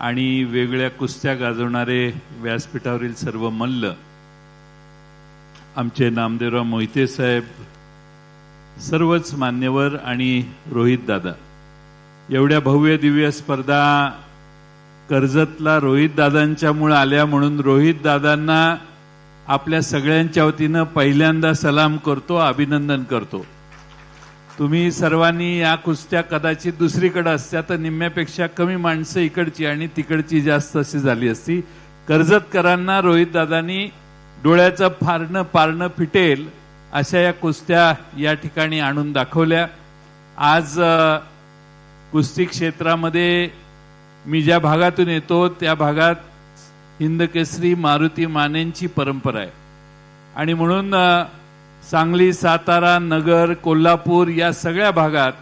आणि वेगळ्या कुस्त्या गाजवणारे व्यासपीठावरील सर्व मल्ल आमचे नामदेवराव मोहिते साहेब सर्वच मान्यवर आणि रोहित दादा. एवढ्या भव्य दिव्य स्पर्धा कर्जतला रोहित दादांच्यामुळे आल्या म्हणून रोहित दादांना आपल्या सगळ्यांच्या वतीनं पहिल्यांदा सलाम करतो अभिनंदन करतो. तुम्ही सर्वांनी या कुस्त्या कदाचित दुसरीकडे असत्या तर निम्म्यापेक्षा कमी माणसं इकडची आणि तिकडची जास्त अशी झाली असती. कर्जतकरांना रोहितदादांनी डोळ्याचं फारणं पारणं फिटेल अशा या कुस्त्या या ठिकाणी आणून दाखवल्या. आज कुस्ती क्षेत्रामध्ये मी ज्या भागातून येतो त्या भागात हिंदकेसरी मारुती मानेंची परंपरा आहे. आणि म्हणून सांगली सातारा नगर कोल्हापूर या सगळ्या भागात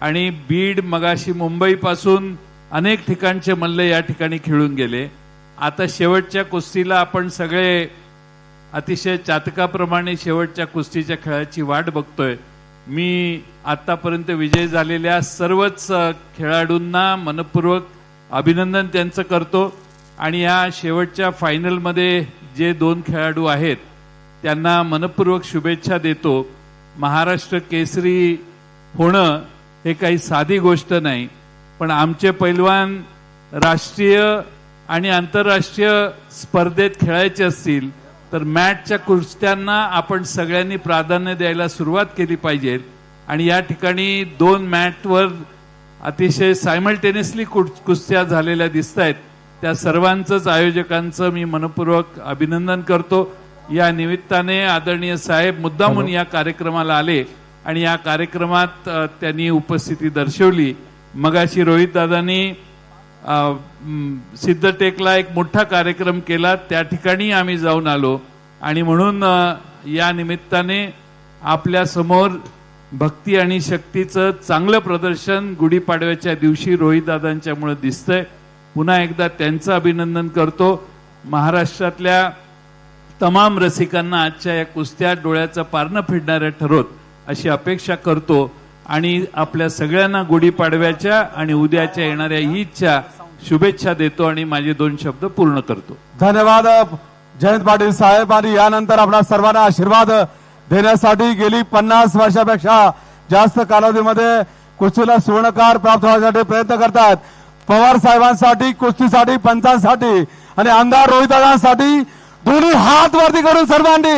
आणि बीड मगाशी मुंबईपासून अनेक ठिकाणचे मल्ल या ठिकाणी खेळून गेले. आता शेवटच्या कुस्तीला आपण सगळे अतिशय चातकाप्रमाणे शेवटच्या कुस्तीच्या खेळाची वाट बघतोय. मी आतापर्यंत विजय झालेल्या सर्वच खेळाडूंना मनपूर्वक अभिनंदन त्यांचं करतो. आणि या शेवटच्या फायनलमध्ये जे दोन खेळाडू आहेत त्यांना मनपूर्वक शुभेच्छा देतो. महाराष्ट्र केसरी होणं हे काही साधी गोष्ट नाही पण आमचे पैलवान राष्ट्रीय आणि आंतरराष्ट्रीय स्पर्धेत खेळायचे असतील तर मॅटच्या कुस्त्यांना आपण सगळ्यांनी प्राधान्य द्यायला सुरुवात केली पाहिजे. आणि या ठिकाणी दोन मॅटवर अतिशय सायमल्टेनियसली कुस्त्या झालेल्या दिसत आहेत त्या सर्वांचंच आयोजकांचं मी मनपूर्वक अभिनंदन करतो. या निमित्ताने आदरणीय साहेब मुद्दामून या कार्यक्रमाला आले आणि या कार्यक्रमात त्यांनी उपस्थिती दर्शवली. मगाशी रोहित दादांनी सिद्धटेकला एक मोठा कार्यक्रम केला. त्या ठिकाणी आम्ही जाऊन आलो. आणि म्हणून या निमित्ताने आपल्यासमोर भक्ती आणि शक्तीचं चांगलं प्रदर्शन गुढीपाडव्याच्या दिवशी रोहित दादांच्यामुळे दिसतंय. पुन्हा एकदा त्यांचं अभिनंदन करतो. महाराष्ट्रातल्या तमाम रसिकांना आजच्या या कुस्त्या डोळ्याचं पारणं फिरणाऱ्या ठरवत अशी अपेक्षा करतो आणि आपल्या सगळ्यांना गुढीपाडव्याच्या आणि उद्याच्या येणाऱ्या ईदच्या शुभेच्छा देतो आणि माझे दोन शब्द पूर्ण करतो. धन्यवाद जयंत पाटील साहेब. आणि यानंतर आपल्या सर्वांना आशीर्वाद देण्यासाठी गेली पन्नास वर्षापेक्षा जास्त कालावधीमध्ये कुस्तीला सुवर्णकार प्राप्त होण्यासाठी प्रयत्न करतात पवार साहेबांसाठी कुस्तीसाठी पंचांसाठी आणि आमदार रोहितदादांसाठी दोन्ही हात वरती करून सर्वांनी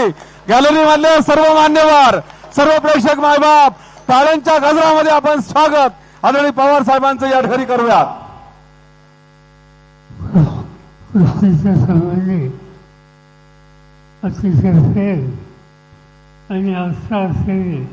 गॅलरी मधले सर्व मान्यवर सर्व प्रेक्षक मायबाप टाळ्यांच्या गजरामध्ये आपण स्वागत. आदरणीय पवार साहेबांचं या ठिकाणी करूया अतिशय आणि आस्था असेल